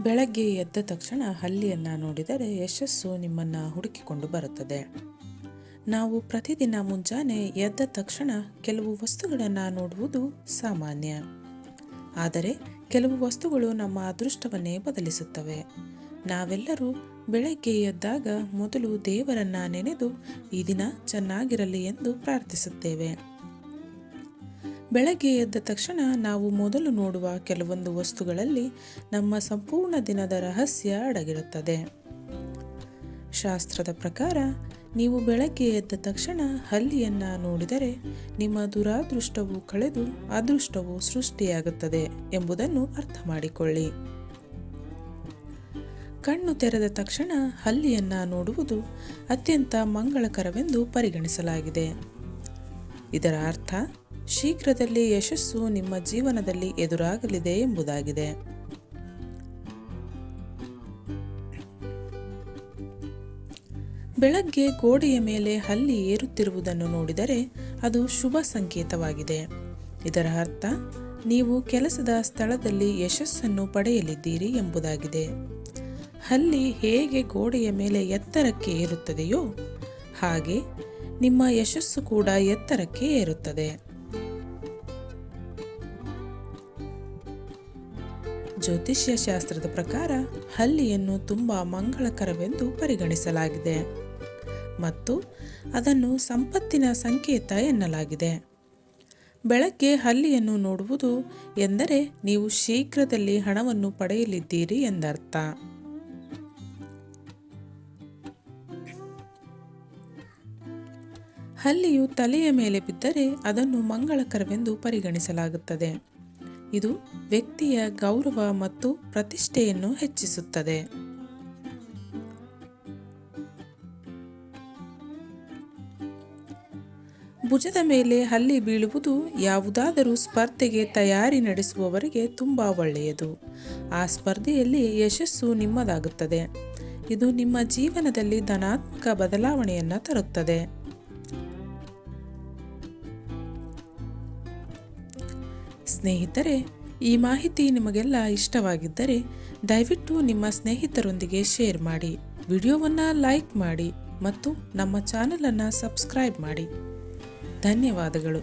ಬೆಳಗ್ಗೆ ಎದ್ದ ತಕ್ಷಣ ಹಲ್ಲಿಯನ್ನು ನೋಡಿದರೆ ಯಶಸ್ಸು ನಿಮ್ಮನ್ನು ಹುಡುಕಿಕೊಂಡು ಬರುತ್ತದೆ. ನಾವು ಪ್ರತಿದಿನ ಮುಂಜಾನೆ ಎದ್ದ ತಕ್ಷಣ ಕೆಲವು ವಸ್ತುಗಳನ್ನು ನೋಡುವುದು ಸಾಮಾನ್ಯ. ಆದರೆ ಕೆಲವು ವಸ್ತುಗಳು ನಮ್ಮ ಅದೃಷ್ಟವನ್ನೇ ಬದಲಿಸುತ್ತವೆ. ನಾವೆಲ್ಲರೂ ಬೆಳಗ್ಗೆ ಎದ್ದಾಗ ಮೊದಲು ದೇವರನ್ನ ನೆನೆದು ಈ ದಿನ ಚೆನ್ನಾಗಿರಲಿ ಎಂದು ಪ್ರಾರ್ಥಿಸುತ್ತೇವೆ. ಬೆಳಗ್ಗೆ ಎದ್ದ ತಕ್ಷಣ ನಾವು ಮೊದಲು ನೋಡುವ ಕೆಲವೊಂದು ವಸ್ತುಗಳಲ್ಲಿ ನಮ್ಮ ಸಂಪೂರ್ಣ ದಿನದ ರಹಸ್ಯ ಅಡಗಿರುತ್ತದೆ. ಶಾಸ್ತ್ರದ ಪ್ರಕಾರ, ನೀವು ಬೆಳಗ್ಗೆ ಎದ್ದ ತಕ್ಷಣ ಹಲ್ಲಿಯನ್ನ ನೋಡಿದರೆ ನಿಮ್ಮ ದುರಾದೃಷ್ಟವು ಕಳೆದು ಅದೃಷ್ಟವು ಸೃಷ್ಟಿಯಾಗುತ್ತದೆ ಎಂಬುದನ್ನು ಅರ್ಥ ಮಾಡಿಕೊಳ್ಳಿ. ಕಣ್ಣು ತೆರೆದ ತಕ್ಷಣ ಹಲ್ಲಿಯನ್ನ ನೋಡುವುದು ಅತ್ಯಂತ ಮಂಗಳಕರವೆಂದು ಪರಿಗಣಿಸಲಾಗಿದೆ. ಇದರ ಅರ್ಥ ಶೀಘ್ರದಲ್ಲಿ ಯಶಸ್ಸು ನಿಮ್ಮ ಜೀವನದಲ್ಲಿ ಎದುರಾಗಲಿದೆ ಎಂಬುದಾಗಿದೆ. ಬೆಳಗ್ಗೆ ಗೋಡೆಯ ಮೇಲೆ ಹಲ್ಲಿ ಏರುತ್ತಿರುವುದನ್ನು ನೋಡಿದರೆ ಅದು ಶುಭ ಸಂಕೇತವಾಗಿದೆ. ಇದರ ಅರ್ಥ, ನೀವು ಕೆಲಸದ ಸ್ಥಳದಲ್ಲಿ ಯಶಸ್ಸನ್ನು ಪಡೆಯಲಿದ್ದೀರಿ ಎಂಬುದಾಗಿದೆ. ಹಲ್ಲಿ ಹೇಗೆ ಗೋಡೆಯ ಮೇಲೆ ಎತ್ತರಕ್ಕೆ ಏರುತ್ತದೆಯೋ ಹಾಗೆ ನಿಮ್ಮ ಯಶಸ್ಸು ಕೂಡ ಎತ್ತರಕ್ಕೆ ಏರುತ್ತದೆ. ಜ್ಯೋತಿಷ್ಯ ಶಾಸ್ತ್ರದ ಪ್ರಕಾರ ಹಲ್ಲಿಯನ್ನು ತುಂಬ ಮಂಗಳಕರವೆಂದು ಪರಿಗಣಿಸಲಾಗಿದೆ. ಮತ್ತು ಅದನ್ನು ಸಂಪತ್ತಿನ ಸಂಕೇತ ಎನ್ನಲಾಗಿದೆ. ಬೆಳಗ್ಗೆ ಹಲ್ಲಿಯನ್ನು ನೋಡುವುದು ಎಂದರೆ ನೀವು ಶೀಘ್ರದಲ್ಲಿ ಹಣವನ್ನು ಪಡೆಯಲಿದ್ದೀರಿ ಎಂದರ್ಥ. ಹಲ್ಲಿಯು ತಲೆಯ ಮೇಲೆ ಬಿದ್ದರೆ ಅದನ್ನು ಮಂಗಳಕರವೆಂದು ಪರಿಗಣಿಸಲಾಗುತ್ತದೆ. ಇದು ವ್ಯಕ್ತಿಯ ಗೌರವ ಮತ್ತು ಪ್ರತಿಷ್ಠೆಯನ್ನು ಹೆಚ್ಚಿಸುತ್ತದೆ. ಭುಜದ ಮೇಲೆ ಹಲ್ಲಿ ಬೀಳುವುದು ಯಾವುದಾದರೂ ಸ್ಪರ್ಧೆಗೆ ತಯಾರಿ ನಡೆಸುವವರಿಗೆ ತುಂಬ ಒಳ್ಳೆಯದು. ಆ ಸ್ಪರ್ಧೆಯಲ್ಲಿ ಯಶಸ್ಸು ನಿಮ್ಮದಾಗುತ್ತದೆ. ಇದು ನಿಮ್ಮ ಜೀವನದಲ್ಲಿ ಧನಾತ್ಮಕ ಬದಲಾವಣೆಯನ್ನು ತರುತ್ತದೆ. ಸ್ನೇಹಿತರೆ, ಈ ಮಾಹಿತಿ ನಿಮಗೆಲ್ಲ ಇಷ್ಟವಾಗಿದ್ದರೆ ದಯವಿಟ್ಟು ನಿಮ್ಮ ಸ್ನೇಹಿತರೊಂದಿಗೆ ಶೇರ್ ಮಾಡಿ, ವಿಡಿಯೋವನ್ನು ಲೈಕ್ ಮಾಡಿ ಮತ್ತು ನಮ್ಮ ಚಾನಲನ್ನು ಸಬ್ಸ್ಕ್ರೈಬ್ ಮಾಡಿ. ಧನ್ಯವಾದಗಳು.